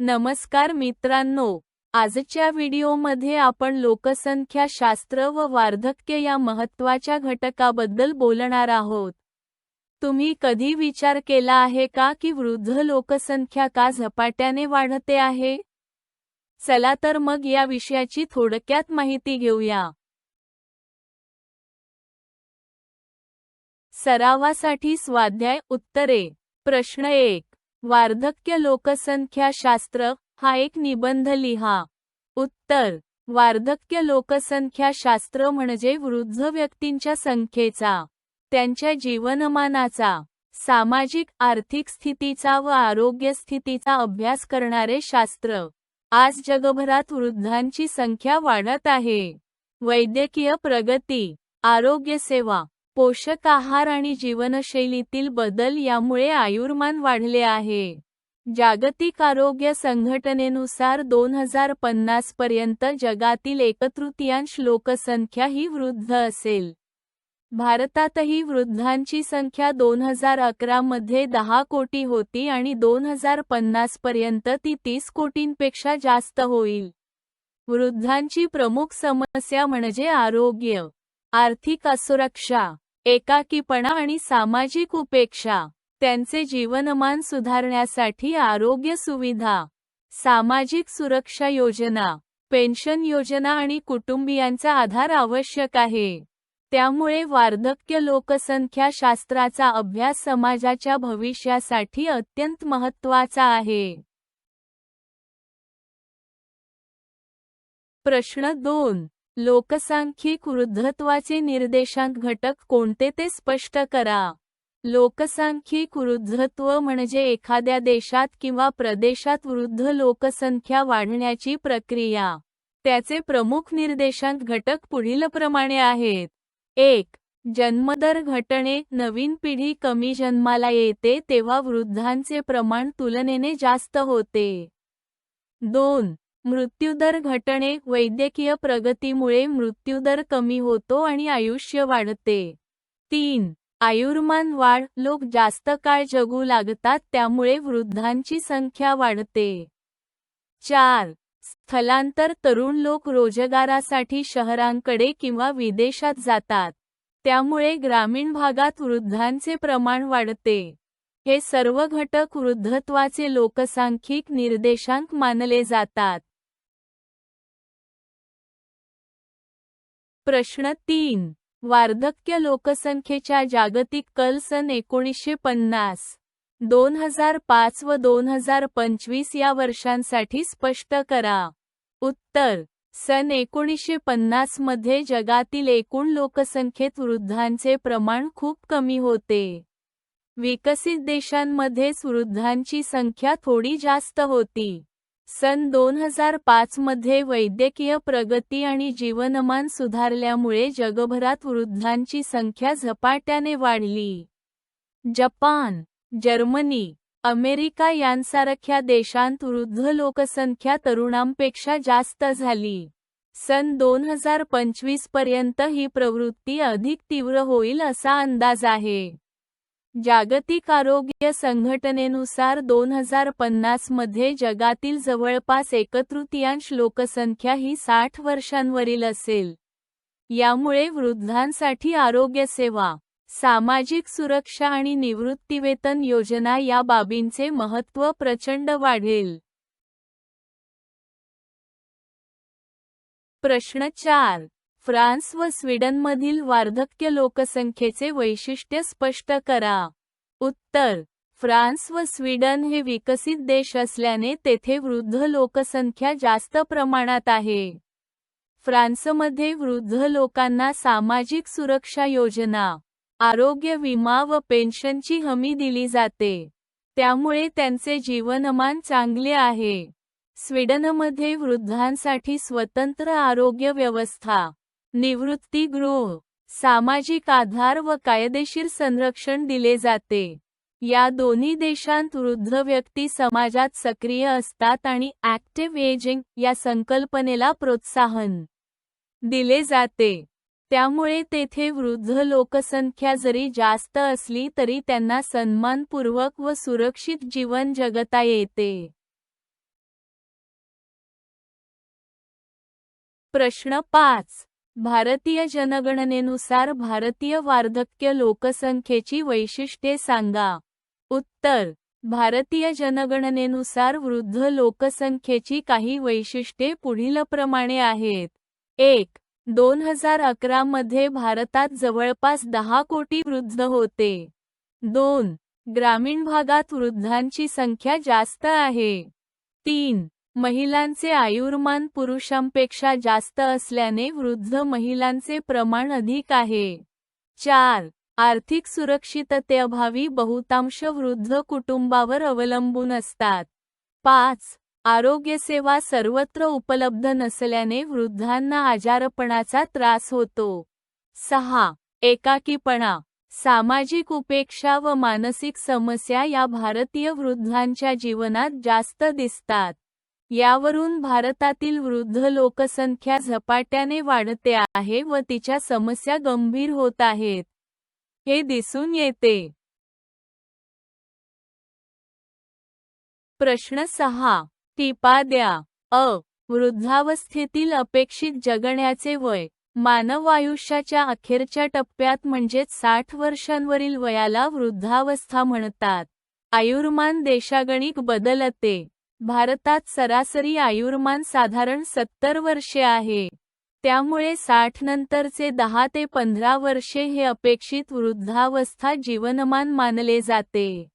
नमस्कार मित्रांनो आजच्या व्हिडिओमध्ये आपण लोकसंख्या शास्त्र व वार्धक्य या महत्त्वाच्या घटकाबद्दल बोलणार आहोत. तुम्ही कधी विचार केला आहे का की वृद्ध लोकसंख्या का झपाट्याने वाढते आहे? चला तर मग या विषयाची थोडक्यात माहिती घेऊया. सरावासाठी स्वाध्याय उत्तरे. प्रश्न एक. वार्धक्य लोकसंख्या शास्त्र हा एक निबंध लिहा. उत्तर. वार्धक्य लोकसंख्या शास्त्र म्हणजे वृद्ध व्यक्तींच्या संख्येचा त्यांच्या जीवनमानाचा सामाजिक आर्थिक स्थितीचा व आरोग्य स्थितीचा अभ्यास करणारे शास्त्र. आज जगभरात वृद्धांची संख्या वाढत आहे. वैद्यकीय प्रगती आरोग्यसेवा पोषक आहार आणि जीवनशैलीतील बदल यामुळे आयुर्मान वाढले आहे. जागतिक आरोग्य संघटनेनुसार दोन हजार पन्नास पर्यंत जगातील एकतृतीयांश लोकसंख्या ही वृद्ध असेल. भारतातही वृद्धांची संख्या दोन हजार अकरा मध्ये दहा कोटी होती आणि दोन हजार पन्नास पर्यंत ती तीस कोटींपेक्षा जास्त होईल. वृद्धांची प्रमुख समस्या म्हणजे आरोग्य आर्थिक असुरक्षा एकाकीपणा आणि सामाजिक उपेक्षा त्यांचे जीवनमान सुधारण्यासाठी आरोग्य सुविधा सामाजिक सुरक्षा योजना पेन्शन योजना आणि कुटुंबियांचा आधार आवश्यक आहे. त्यामुळे वार्धक्य लोकसंख्या शास्त्राचा अभ्यास समाजाच्या भविष्यासाठी अत्यंत महत्त्वाचा आहे. प्रश्न दोन. लोकसांख्यिक वृद्धत्वाचे निर्देशांक घटक कोणते ते स्पष्ट करा. लोकसांख्यिक वृद्धत्व म्हणजे एखाद्या देशात किंवा प्रदेशात वृद्ध लोकसंख्या वाढण्याची प्रक्रिया. त्याचे प्रमुख निर्देशांक घटक पुढीलप्रमाणे आहेत. एक जन्मदर घटणे नवीन पिढी कमी जन्माला येते तेव्हा वृद्धांचे प्रमाण तुलनेने जास्त होते. दोन मृत्यूदर घटणे वैद्यकीय प्रगतीमुळे मृत्यूदर कमी होतो आणि आयुष्य वाढते. तीन आयुर्मान वाढ. लोक जास्त काळ जगू लागतात त्यामुळे वृद्धांची संख्या वाढते. चार स्थलांतर. तरुण लोक रोजगारासाठी शहरांकडे किंवा विदेशात जातात. त्यामुळे ग्रामीण भागात वृद्धांचे प्रमाण वाढते. हे सर्व घटक वृद्धत्वाचे लोकसांख्यिक निर्देशांक मानले जातात. प्रश्न तीन. वार्धक्य लोकसंख्येच्या जागतिक कल सन एकोणीसशे पन्नास. दोन हजार पाच व दोन हजार पंचवीस या वर्षांसाठी स्पष्ट करा. उत्तर. सन एकोणीसशे पन्नासमध्ये जगातील एकूण लोकसंख्येत वृद्धांचे प्रमाण खूप कमी होते. विकसित देशांमध्येच वृद्धांची संख्या थोडी जास्त होती. सन दोन हजार पाच मध्ये वैद्यकीय प्रगती आणि जीवनमान सुधारल्यामुळे जगभरात वृद्धांची संख्या झपाट्याने वाढली. जपान जर्मनी अमेरिका यांसारख्या देशांत वृद्ध लोकसंख्या तरुणांपेक्षा जास्त झाली. सन दोन हजार पंचवीसपर्यंत ही प्रवृत्ती अधिक तीव्र होईल असा अंदाज आहे. जागतिक आरोग्य संघटनेनुसार दोन हजार पन्नासमध्ये जगातील जवळपास एकतृतीयांश लोकसंख्या ही साठ वर्षांवरील असेल. यामुळे वृद्धांसाठी आरोग्यसेवा सामाजिक सुरक्षा आणि निवृत्तीवेतन योजना या बाबींचे महत्त्व प्रचंड वाढेल. प्रश्न चार फ्रान्स व स्वीडनमधील वार्धक्य लोकसंख्येचे वैशिष्ट्य स्पष्ट करा. उत्तर. फ्रान्स व स्वीडन हे विकसित देश असल्याने तेथे वृद्ध लोकसंख्या जास्त प्रमाणात आहे. फ्रान्समध्ये वृद्ध लोकांना सामाजिक सुरक्षा योजना आरोग्य विमा व पेन्शनची हमी दिली जाते. त्यामुळे त्यांचे जीवनमान चांगले आहे. स्वीडनमध्ये वृद्धांसाठी स्वतंत्र आरोग्य व्यवस्था निवृत्तीगृह सामाजिक आधार व कायदेशीर संरक्षण दिले जाते. या दोन्ही देशांत वृद्ध व्यक्ती समाजात सक्रिय असतात आणि ॲक्टिव्ह एजिंग या संकल्पनेला प्रोत्साहन दिले जाते. त्यामुळे तेथे वृद्ध लोकसंख्या जरी जास्त असली तरी त्यांना सन्मानपूर्वक व सुरक्षित जीवन जगता येते. प्रश्न पाच. भारतीय जनगणनेनुसार भारतीय वार्धक्य लोकसंख्येची वैशिष्ट्ये सांगा. उत्तर. भारतीय जनगणनेनुसार वृद्ध लोकसंख्येची काही वैशिष्ट्ये पुढीलप्रमाणे आहेत. एक. दोन हजार अकरा मध्ये भारतात जवळपास दहा कोटी वृद्ध होते. दोन. ग्रामीण भागात वृद्धांची संख्या जास्त आहे. तीन. महिलांचे आयुर्मान पुरुषांपेक्षा जास्त असल्याने वृद्ध महिलांचे प्रमाण अधिक आहे. चार. आर्थिक सुरक्षिततेअभावी बहुतांश वृद्ध कुटुंबावर अवलंबून असतात. पाच. आरोग्यसेवा सर्वत्र उपलब्ध नसल्याने वृद्धांना आजारपणाचा त्रास होतो. सहा. एकाकीपणा सामाजिक उपेक्षा व मानसिक समस्या या भारतीय वृद्धांच्या जीवनात जास्त दिसतात. यावरून भारतातील वृद्ध लोकसंख्या झपाट्याने वाढते आहे व तिच्या समस्या गंभीर होत आहेत. हे दिसून येते. प्रश्न सहा. टिपा द्या. अ. वृद्धावस्थेतील अपेक्षित जगण्याचे वय. मानव आयुष्याच्या अखेरच्या टप्प्यात म्हणजेच साठ वर्षांवरील वयाला वृद्धावस्था म्हणतात. आयुर्मान देशागणिक बदलते. भारतात सरासरी आयुर्मान साधारण सत्तर वर्षे आहे. त्यामुळे साठ नंतरचे दहा ते पंधरा वर्षे हे अपेक्षित वृद्धावस्था जीवनमान मानले जाते.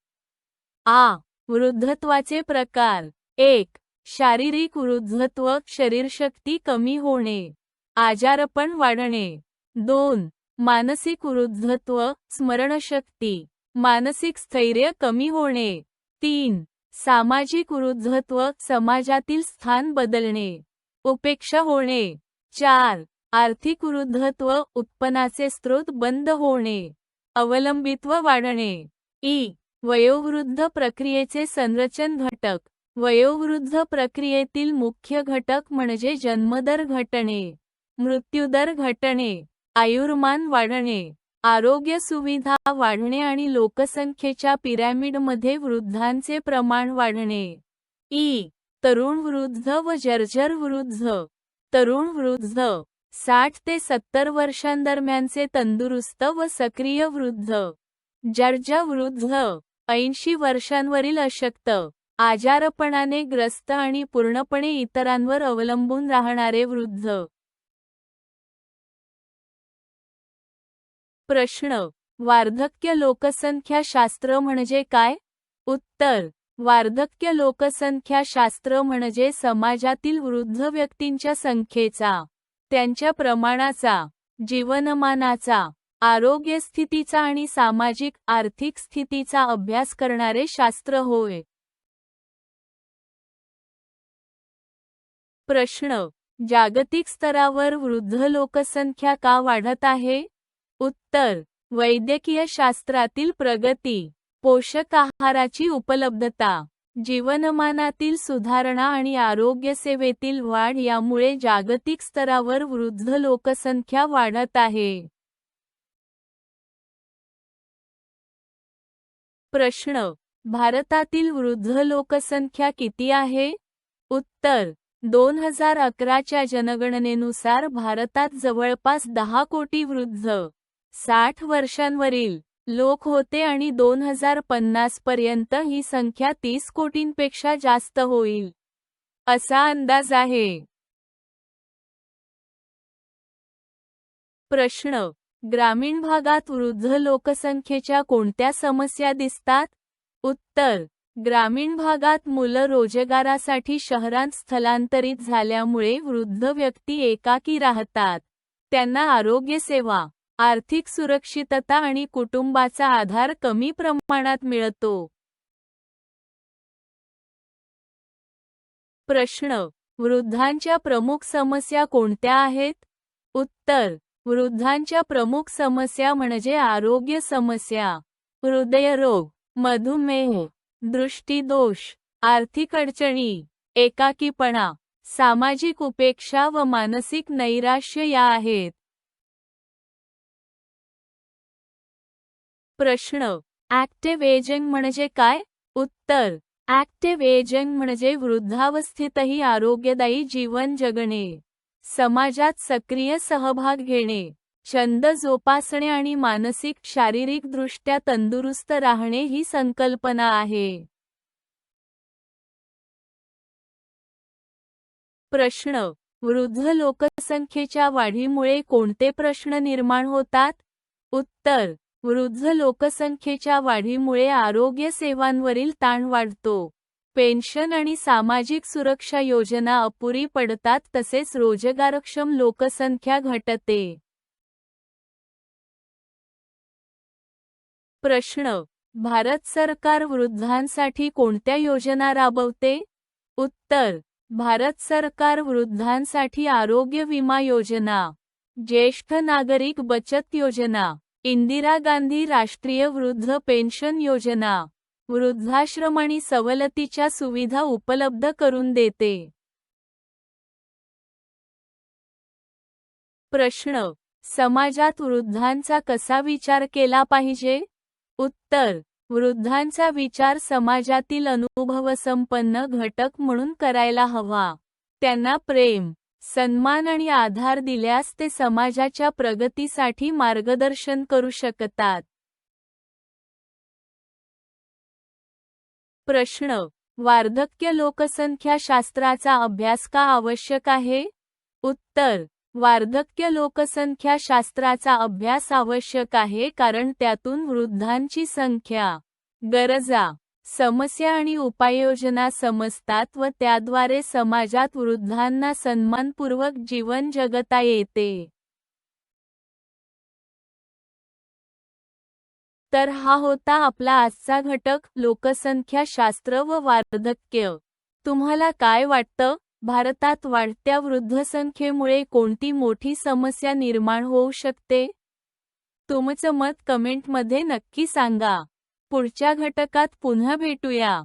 आ. वृद्धत्वाचे प्रकार. एक. शारीरिक वृद्धत्व शरीरशक्ती कमी होणे. आजारपण वाढणे. दोन. मानसिक वृद्धत्व स्मरणशक्ती. मानसिक स्थैर्य कमी होणे. तीन. सामाजिक वृद्धत्व समाजातील स्थान बदलणे उपेक्षा होणे. चार आर्थिक वृद्धत्व उत्पन्नाचे स्रोत बंद होणे अवलंबित्व वाढणे. ई वयोवृद्ध प्रक्रियेचे संरचन घटक. वयोवृद्ध प्रक्रियेतील मुख्य घटक म्हणजे जन्मदर घटणे मृत्यूदर घटणे आयुर्मान वाढणे. आरोग्य सुविधा वाढणे आणि लोकसंख्येच्या पिरॅमिडमध्ये वृद्धांचे प्रमाण वाढणे. ई. तरुण वृद्ध व जर्जर वृद्ध. तरुण वृद्ध साठ ते सत्तर वर्षांदरम्यानचे तंदुरुस्त व सक्रिय वृद्ध. जर्ज वृद्ध ऐंशी वर्षांवरील अशक्त आजारपणाने ग्रस्त आणि पूर्णपणे इतरांवर अवलंबून राहणारे वृद्ध. प्रश्न. वार्धक्य लोकसंख्या शास्त्र म्हणजे काय? उत्तर. वार्धक्य लोकसंख्या शास्त्र म्हणजे समाजातील वृद्ध व्यक्तींच्या संख्येचा त्यांच्या प्रमाणाचा जीवनमानाचा आरोग्य स्थितीचा आणि सामाजिक आर्थिक स्थितीचा अभ्यास करणारे शास्त्र होय. प्रश्न. जागतिक स्तरावर वृद्ध लोकसंख्या का वाढत आहे? उत्तर वैद्यकीय शास्त्रातील प्रगती पोषक आहाराची उपलब्धता जीवनमानातील सुधारणा आणि आरोग्यसेवेतील वाढ यामुळे जागतिक स्तरावर वृद्ध लोकसंख्या वाढत आहे. प्रश्न भारतातील वृद्ध लोकसंख्या किती आहे? उत्तर दोन हजार अकराच्या जनगणनेनुसार भारतात जवळपास दहा कोटी वृद्ध. साठ वर्षांवरील लोक होते आणि दोन हजार पन्नास पर्यंत ही संख्या तीस कोटींपेक्षा जास्त होईल असा अंदाज आहे. प्रश्न. ग्रामीण भागात वृद्ध लोकसंख्येच्या कोणत्या समस्या दिसतात? उत्तर. ग्रामीण भागात मुलं रोजगारासाठी शहरांत स्थलांतरित झाल्यामुळे वृद्ध व्यक्ती एकाकी राहतात. त्यांना आरोग्य सेवा आर्थिक सुरक्षितता आणि कुटुंबाचा आधार कमी प्रमाणात मिळतो. प्रश्न. वृद्धांच्या प्रमुख समस्या कोणत्या आहेत? उत्तर. वृद्धांच्या प्रमुख समस्या म्हणजे आरोग्य समस्या. हृदयरोग मधुमेह दृष्टीदोष आर्थिक अडचणी एकाकीपणा सामाजिक उपेक्षा व मानसिक नैराश्य या आहेत. प्रश्न. ऍक्टिव्ह एजिंग म्हणजे काय? उत्तर. ऍक्टिव्ह एजिंग म्हणजे वृद्धावस्थेतही आरोग्यदायी जीवन जगणे. समाजात सक्रिय सहभाग घेणे. छंद जोपासणे आणि मानसिक शारीरिकदृष्ट्या तंदुरुस्त राहणे ही संकल्पना आहे. प्रश्न. वृद्ध लोकसंख्येच्या वाढीमुळे कोणते प्रश्न निर्माण होतात? उत्तर. वृद्ध लोकसंख्येच्या वाढीमुळे आरोग्य सेवांवरील ताण वाढतो. पेन्शन आणि सामाजिक सुरक्षा योजना अपुरी पडतात तसेच रोजगारक्षम लोकसंख्या घटते. प्रश्न भारत सरकार वृद्धांसाठी कोणत्या योजना राबवते? उत्तर भारत सरकार वृद्धांसाठी आरोग्य विमा योजना ज्येष्ठ नागरिक बचत योजना. इंदिरा गांधी राष्ट्रीय वृद्ध पेन्शन योजना वृद्धाश्रम आणि सवलतीच्या सुविधा उपलब्ध करून देते. प्रश्न समाजात वृद्धांचा कसा विचार केला पाहिजे? उत्तर वृद्धांचा विचार समाजातील अनुभवसंपन्न घटक म्हणून करायला हवा. त्यांना प्रेम सन्मान आणि आधार दिल्यास ते समाजाच्या प्रगतीसाठी मार्गदर्शन करू शकतात. प्रश्न वार्धक्य लोकसंख्या शास्त्राचा अभ्यास का आवश्यक आहे? उत्तर वार्धक्य लोकसंख्या शास्त्राचा अभ्यास आवश्यक आहे कारण त्यातून वृद्धांची संख्या गरजा समस्या आणि उपाययोजना समजतात व त्याद्वारे समाजात वृद्धांना सन्मानपूर्वक जीवन जगता येते. तर हा होता आपला आजचा घटक लोकसंख्या शास्त्र व वार्धक्य. तुम्हाला काय वाटतं? भारतात वाढत्या वृद्धसंख्येमुळे कोणती मोठी समस्या निर्माण होऊ शकते? तुमचं मत कमेंटमध्ये नक्की सांगा. पुढच्या घटकात पुन्हा भेटूया.